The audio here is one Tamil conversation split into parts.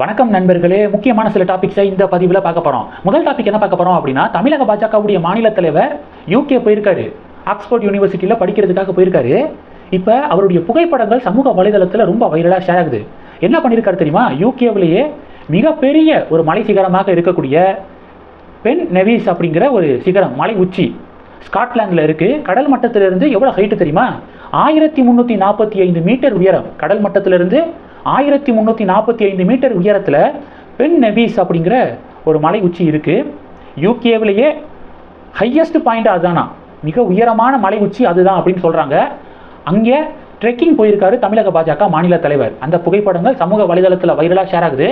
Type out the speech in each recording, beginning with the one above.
வணக்கம் நண்பர்களே முக்கியமான சில டாபிக்ஸை இந்த பதிவில் பார்க்க போகிறோம் முதல் டாபிக் என்ன பார்க்க போகிறோம் அப்படின்னா தமிழக பாஜகவுடைய மாநில தலைவர் யூகே போயிருக்காரு. ஆக்ஸ்போர்ட் யூனிவர்சிட்டியில் படிக்கிறதுக்காக போயிருக்காரு. இப்போ அவருடைய புகைப்படங்கள் சமூக வலைதளத்தில் ரொம்ப வைரலாக ஷேர் ஆகுது. என்ன பண்ணியிருக்காரு தெரியுமா? யூகேவிலேயே மிகப்பெரிய ஒரு மலை சிகரமாக இருக்கக்கூடிய பென் நெவிஸ் அப்படிங்கிற ஒரு சிகரம் மலை உச்சி ஸ்காட்லாண்டில் இருக்குது கடல் மட்டத்திலிருந்து எவ்வளோ ஹைட்டு தெரியுமா? ஆயிரத்தி முந்நூற்றி நாற்பத்தி ஐந்து மீட்டர் உயரம். கடல் மட்டத்திலிருந்து ஆயிரத்தி முந்நூற்றி நாற்பத்தி ஐந்து மீட்டர் உயரத்தில் பென் நெவிஸ் அப்படிங்கிற ஒரு மலை உச்சி இருக்குது யூகேவிலேயே ஹையஸ்ட் பாயிண்ட் அதுதானா? மிக உயரமான மலை உச்சி அதுதான் அப்படின்னு சொல்கிறாங்க அங்கே ட்ரெக்கிங் போயிருக்காரு தமிழக பாஜக மாநில தலைவர். அந்த புகைப்படங்கள் சமூக வலைதளத்தில் வைரலாக ஷேர் ஆகுது.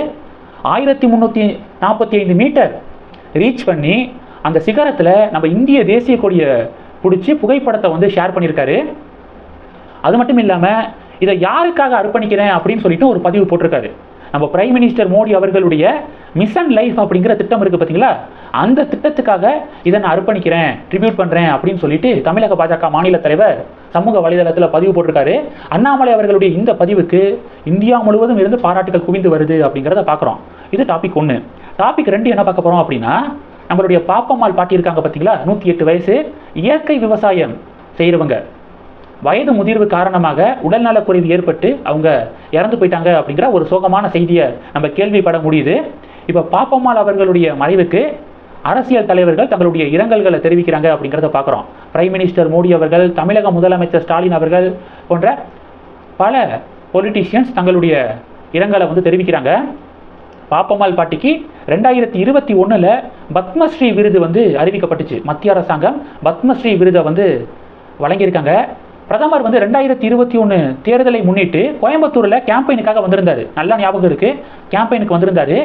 ஆயிரத்தி முந்நூற்றி நாற்பத்தி ஐந்து மீட்டர் ரீச் பண்ணி அந்த சிகரத்தில் நம்ம இந்திய தேசிய கொடியை பிடிச்சி புகைப்படத்தை வந்து ஷேர் பண்ணியிருக்காரு. அது மட்டும் இல்லாமல் இதை யாருக்காக அர்ப்பணிக்கிறேன் அப்படின்னு சொல்லிட்டு ஒரு பதிவு போட்டிருக்காரு. நம்ம பிரைம் மினிஸ்டர் மோடி அவர்களுடைய மிஷன் லைஃப் அப்படிங்கிற திட்டம் இருக்குது பார்த்தீங்களா அந்த திட்டத்துக்காக இதை நான் அர்ப்பணிக்கிறேன் ட்ரிபியூட் பண்ணுறேன் அப்படின்னு சொல்லிட்டு தமிழக பாஜக மாநில தலைவர் சமூக வலைதளத்தில் பதிவு போட்டிருக்காரு. அண்ணாமலை அவர்களுடைய இந்த பதிவுக்கு இந்தியா முழுவதும் இருந்து பாராட்டுகள் குவிந்து வருது அப்படிங்கிறத பார்க்குறோம் இது டாபிக் ஒன்று டாபிக் ரெண்டு என்ன பார்க்க போகிறோம் அப்படின்னா நம்மளுடைய பாப்பம்மாள் பாட்டி இருக்காங்க பார்த்தீங்களா நூற்றி எட்டு வயசு இயற்கை விவசாயம் செய்கிறவங்க வயது முதிர்வு காரணமாக உடல்நலக்குறைவு ஏற்பட்டு அவங்க இறந்து போயிட்டாங்க அப்படிங்கிற ஒரு சோகமான செய்தியை நம்ம கேள்விப்பட முடியுது. இப்போ பாப்பம்மாள் அவர்களுடைய மறைவுக்கு அரசியல் தலைவர்கள் தங்களுடைய இரங்கல்களை தெரிவிக்கிறாங்க அப்படிங்கிறத பார்க்குறோம். பிரைம் மினிஸ்டர் மோடி அவர்கள் தமிழக முதலமைச்சர் ஸ்டாலின் அவர்கள் போன்ற பல பொலிட்டீஷியன்ஸ் தங்களுடைய இரங்கலை வந்து தெரிவிக்கிறாங்க. பாப்பம்மாள் பாட்டிக்கு ரெண்டாயிரத்தி இருபத்தி ஒன்றில் பத்மஸ்ரீ விருது வந்து அறிவிக்கப்பட்டுச்சு. மத்திய அரசாங்கம் பத்மஸ்ரீ விருதை வந்து வழங்கியிருக்காங்க. பிரதமர் வந்து ரெண்டாயிரத்தி இருபத்தி ஒன்று தேர்தலை முன்னிட்டு கோயம்புத்தூரில் கேம்பெயினுக்காக வந்திருந்தாரு. நல்லா ஞாபகம் இருக்குது கேம்பெயினுக்கு வந்திருந்தாரு.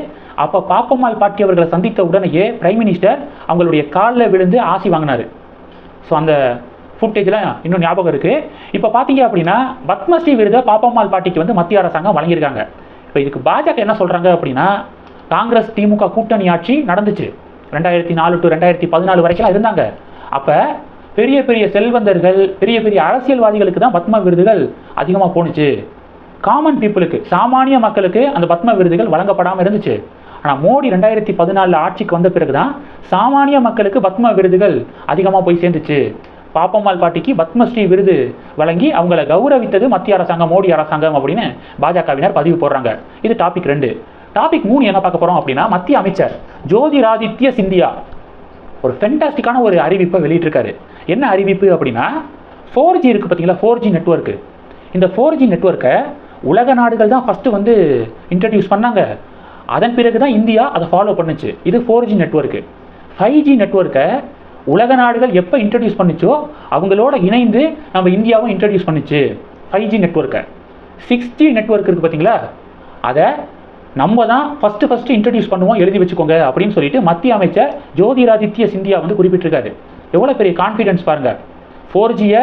அப்போ பாப்பம்மாள் பாட்டி அவர்களை சந்தித்த உடனேயே பிரைம் மினிஸ்டர் அவங்களுடைய காலில் விழுந்து ஆசி வாங்கினாரு. ஸோ அந்த ஃபுட்டேஜ்லாம் இன்னும் ஞாபகம் இருக்குது இப்போ பார்த்தீங்க அப்படின்னா பத்மஸ்ரீ விருதை பாப்பம்மாள் பாட்டிக்கு வந்து மத்திய அரசாங்கம் வழங்கியிருக்காங்க. இப்போ இதுக்கு பாஜக என்ன சொல்கிறாங்க அப்படின்னா காங்கிரஸ் திமுக கூட்டணி ஆட்சி நடந்துச்சு. ரெண்டாயிரத்தி நாலு டு ரெண்டாயிரத்தி பதினாலு வரைக்கும் இருந்தாங்க. அப்போ பெரிய பெரிய செல்வந்தர்கள் பெரிய பெரிய அரசியல்வாதிகளுக்கு தான் பத்ம விருதுகள் அதிகமாக போணுச்சு. காமன் பீப்புளுக்கு சாமானிய மக்களுக்கு அந்த பத்ம விருதுகள் வழங்கப்படாமல் இருந்துச்சு. ஆனால் மோடி ரெண்டாயிரத்தி பதினாலில் ஆட்சிக்கு வந்த பிறகு தான் சாமானிய மக்களுக்கு பத்ம விருதுகள் அதிகமாக போய் சேர்ந்துச்சு. பாப்பம்மாள் பாட்டிக்கு பத்மஸ்ரீ விருது வழங்கி அவங்கள கௌரவித்தது மத்திய அரசாங்கம் மோடி அரசாங்கம் அப்படின்னு பாஜகவினர் பதிவு போடுறாங்க. இது டாபிக் ரெண்டு. டாபிக் மூணு என்ன பார்க்க போகிறோம் அப்படின்னா மத்திய அமைச்சர் ஜோதிராதித்ய சிந்தியா ஒரு ஃபென்டாஸ்டிக்கான ஒரு அறிவிப்பை வெளியிட்டிருக்காரு. என்ன அறிவிப்பு அப்படின்னா ஃபோர் ஜி இருக்குது பார்த்தீங்களா? ஃபோர் ஜி நெட்ஒர்க்கு இந்த ஃபோர் ஜி நெட்ஒர்க்கை உலக நாடுகள் தான் ஃபஸ்ட்டு வந்து இன்ட்ரடியூஸ் பண்ணாங்க. அதன் பிறகு தான் இந்தியா அதை ஃபாலோ பண்ணுச்சு. இது four G network five G நெட்ஒர்க்கை உலக நாடுகள் எப்போ இன்ட்ரடியூஸ் பண்ணுச்சோ அவங்களோட இணைந்து நம்ம இந்தியாவும் இன்ட்ரடியூஸ் பண்ணுச்சு. ஃபைவ் ஜி நெட்ஒர்க்கை சிக்ஸ் ஜி நெட்ஒர்க் இருக்குது பார்த்தீங்களா? அதை நம்ம தான் ஃபஸ்ட்டு ஃபஸ்ட்டு இன்ட்ரடியூஸ் பண்ணுவோம் எழுதி வச்சுக்கோங்க அப்படின்னு சொல்லிட்டு மத்திய அமைச்சர் ஜோதிராதித்ய சிந்தியா வந்து குறிப்பிட்டிருக்காரு. எவ்வளோ பெரிய கான்ஃபிடென்ஸ் பாருங்கள் ஃபோர் ஜியை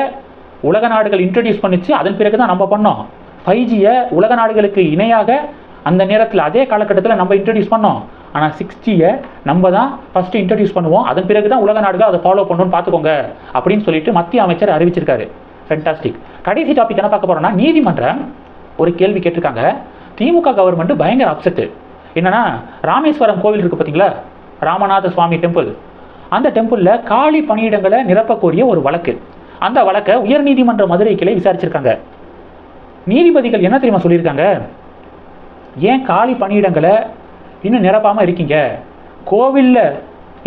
உலக நாடுகள் இன்ட்ரடியூஸ் பண்ணிச்சு அதன் பிறகு தான் நம்ம பண்ணோம். ஃபைவ் ஜியை உலக நாடுகளுக்கு இணையாக அந்த நேரத்தில் அதே காலகட்டத்தில் நம்ம இன்ட்ரடியூஸ் பண்ணோம். ஆனால் சிக்ஸ் ஜியை நம்ம தான் ஃபஸ்ட்டு இன்ட்ரடியூஸ் பண்ணுவோம் அதன் பிறகு தான் உலக நாடுகள் அதை ஃபாலோ பண்ணணும்னு பார்த்துக்கோங்க அப்படின்னு சொல்லிட்டு மத்திய அமைச்சர் அறிவிச்சிருக்காரு. ஃபென்டாஸ்டிக் கடைசி டாபிக் என்ன பார்க்க போகிறோம்னா நீதிமன்றம் ஒரு கேள்வி கேட்டிருக்காங்க. திமுக கவர்மெண்ட் பயங்கர அப்செட்டு என்னன்னா ராமேஸ்வரம் கோவில் இருக்குது பார்த்தீங்களா ராமநாத சுவாமி டெம்பிள் அந்த டெம்பிளில் காலி பணியிடங்களை நிரப்பக்கூடிய ஒரு வழக்கு. அந்த வழக்கை உயர்நீதிமன்ற மதுரை கிளை விசாரிச்சிருக்காங்க. நீதிபதிகள் என்ன தெரியுமா சொல்லியிருக்காங்க? ஏன் காலி பணியிடங்களை இன்னும் நிரப்பாமல் இருக்கீங்க? கோவிலில்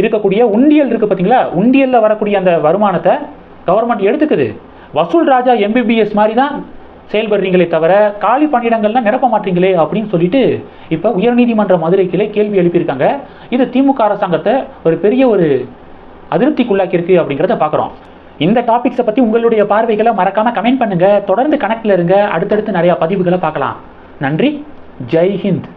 இருக்கக்கூடிய உண்டியல் இருக்குது பார்த்தீங்களா உண்டியலில் வரக்கூடிய அந்த வருமானத்தை கவர்மெண்ட் எடுத்துக்குது. வசூல் ராஜா எம்பிபிஎஸ் மாதிரி தான் செயல்படுறீங்களே தவிர காலி பணியிடங்கள்லாம் நிரப்ப மாட்டீங்களே அப்படின்னு சொல்லிட்டு இப்போ உயர்நீதிமன்ற மதுரை கிளை கேள்வி எழுப்பியிருக்காங்க. இது திமுக அரசாங்கத்தை ஒரு பெரிய ஒரு அதிருப்திக்குள்ளாக்கியிருக்கு அப்படிங்கிறத பார்க்குறோம் இந்த டாபிக்ஸை பற்றி உங்களுடைய பார்வைகளை மறக்காமல் கமெண்ட் பண்ணுங்கள் தொடர்ந்து கனெக்டில் இருங்க. அடுத்தடுத்து நிறையா பதிவுகளை பார்க்கலாம். நன்றி. ஜெய் ஹிந்த்.